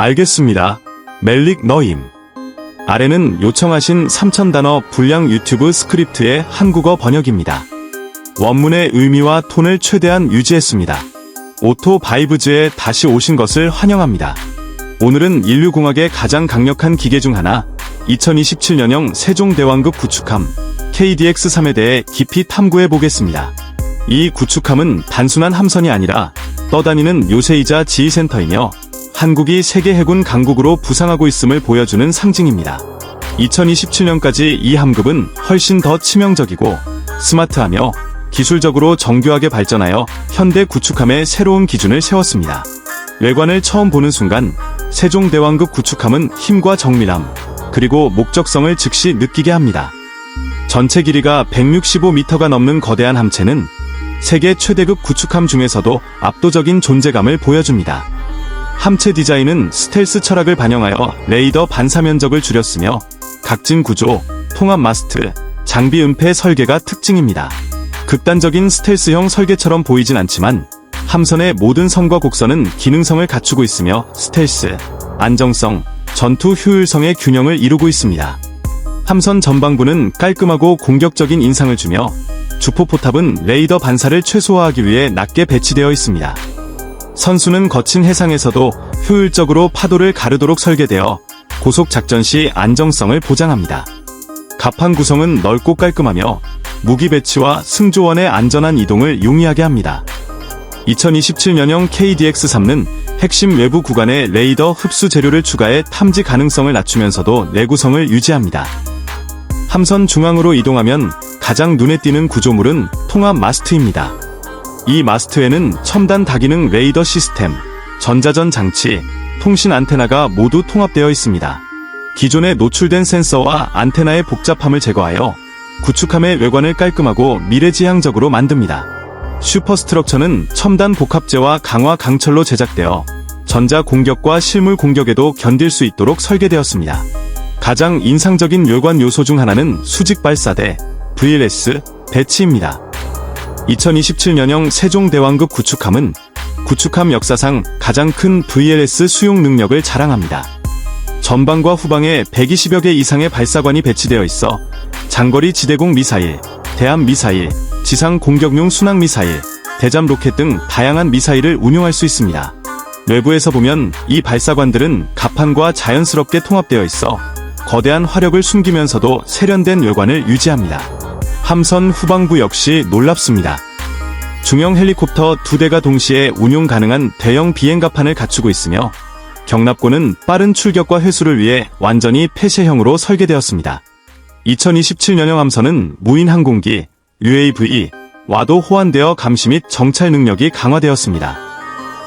알겠습니다. 멜릭 너임. 아래는 요청하신 3000단어 분량 유튜브 스크립트의 한국어 번역입니다. 원문의 의미와 톤을 최대한 유지했습니다. 오토 바이브즈에 다시 오신 것을 환영합니다. 오늘은 인류공학의 가장 강력한 기계 중 하나, 2027년형 세종대왕급 구축함 KDX-3에 대해 깊이 탐구해 보겠습니다. 이 구축함은 단순한 함선이 아니라 떠다니는 요새이자 지휘센터이며 한국이 세계 해군 강국으로 부상하고 있음을 보여주는 상징입니다. 2027년까지 이 함급은 훨씬 더 치명적이고 스마트하며 기술적으로 정교하게 발전하여 현대 구축함의 새로운 기준을 세웠습니다. 외관을 처음 보는 순간 세종대왕급 구축함은 힘과 정밀함, 그리고 목적성을 즉시 느끼게 합니다. 전체 길이가 165m가 넘는 거대한 함체는 세계 최대급 구축함 중에서도 압도적인 존재감을 보여줍니다. 함체 디자인은 스텔스 철학을 반영하여 레이더 반사 면적을 줄였으며 각진 구조, 통합 마스트, 장비 은폐 설계가 특징입니다. 극단적인 스텔스형 설계처럼 보이진 않지만 함선의 모든 선과 곡선은 기능성을 갖추고 있으며 스텔스, 안정성, 전투 효율성의 균형을 이루고 있습니다. 함선 전방부는 깔끔하고 공격적인 인상을 주며 주포포탑은 레이더 반사를 최소화하기 위해 낮게 배치되어 있습니다. 선수는 거친 해상에서도 효율적으로 파도를 가르도록 설계되어 고속 작전 시 안정성을 보장합니다. 갑판 구성은 넓고 깔끔하며 무기 배치와 승조원의 안전한 이동을 용이하게 합니다. 2027년형 KDX-3는 핵심 외부 구간에 레이더 흡수 재료를 추가해 탐지 가능성을 낮추면서도 내구성을 유지합니다. 함선 중앙으로 이동하면 가장 눈에 띄는 구조물은 통합 마스트입니다. 이 마스트에는 첨단 다기능 레이더 시스템, 전자전 장치, 통신 안테나가 모두 통합되어 있습니다. 기존에 노출된 센서와 안테나의 복잡함을 제거하여 구축함의 외관을 깔끔하고 미래지향적으로 만듭니다. 슈퍼스트럭처는 첨단 복합재와 강화 강철로 제작되어 전자 공격과 실물 공격에도 견딜 수 있도록 설계되었습니다. 가장 인상적인 외관 요소 중 하나는 수직 발사대 VLS 배치입니다. 2027년형 세종대왕급 구축함은 구축함 역사상 가장 큰 VLS 수용 능력을 자랑합니다. 전방과 후방에 120여 개 이상의 발사관이 배치되어 있어 장거리 지대공 미사일, 대함 미사일, 지상 공격용 순항 미사일, 대잠 로켓 등 다양한 미사일을 운용할 수 있습니다. 외부에서 보면 이 발사관들은 갑판과 자연스럽게 통합되어 있어 거대한 화력을 숨기면서도 세련된 외관을 유지합니다. 함선 후방부 역시 놀랍습니다. 중형 헬리콥터 두 대가 동시에 운용 가능한 대형 비행갑판을 갖추고 있으며 경납고는 빠른 출격과 회수를 위해 완전히 폐쇄형으로 설계되었습니다. 2027년형 함선은 무인 항공기, UAV, 와도 호환되어 감시 및 정찰 능력이 강화되었습니다.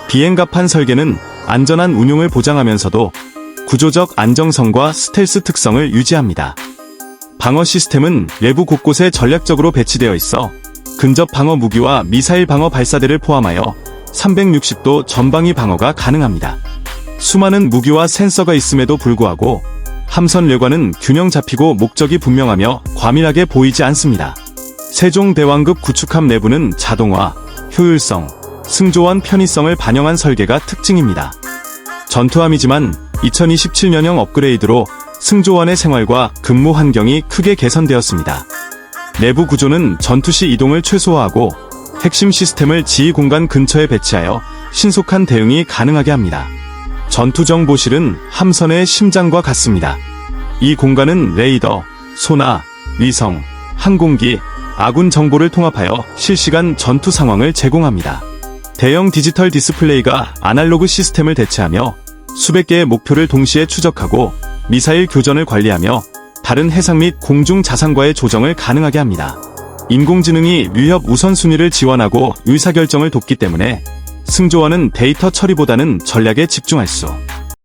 비행갑판 설계는 안전한 운용을 보장하면서도 구조적 안정성과 스텔스 특성을 유지합니다. 방어 시스템은 외부 곳곳에 전략적으로 배치되어 있어 근접 방어 무기와 미사일 방어 발사대를 포함하여 360도 전방위 방어가 가능합니다. 수많은 무기와 센서가 있음에도 불구하고 함선 외관은 균형 잡히고 목적이 분명하며 과밀하게 보이지 않습니다. 세종대왕급 구축함 내부는 자동화, 효율성, 승조원 편의성을 반영한 설계가 특징입니다. 전투함이지만 2027년형 업그레이드로 승조원의 생활과 근무 환경이 크게 개선되었습니다. 내부 구조는 전투 시 이동을 최소화하고 핵심 시스템을 지휘 공간 근처에 배치하여 신속한 대응이 가능하게 합니다. 전투 정보실은 함선의 심장과 같습니다. 이 공간은 레이더, 소나, 위성, 항공기, 아군 정보를 통합하여 실시간 전투 상황을 제공합니다. 대형 디지털 디스플레이가 아날로그 시스템을 대체하며 수백 개의 목표를 동시에 추적하고 미사일 교전을 관리하며 다른 해상 및 공중 자산과의 조정을 가능하게 합니다. 인공지능이 위협 우선순위를 지원하고 의사결정을 돕기 때문에 승조원은 데이터 처리보다는 전략에 집중할 수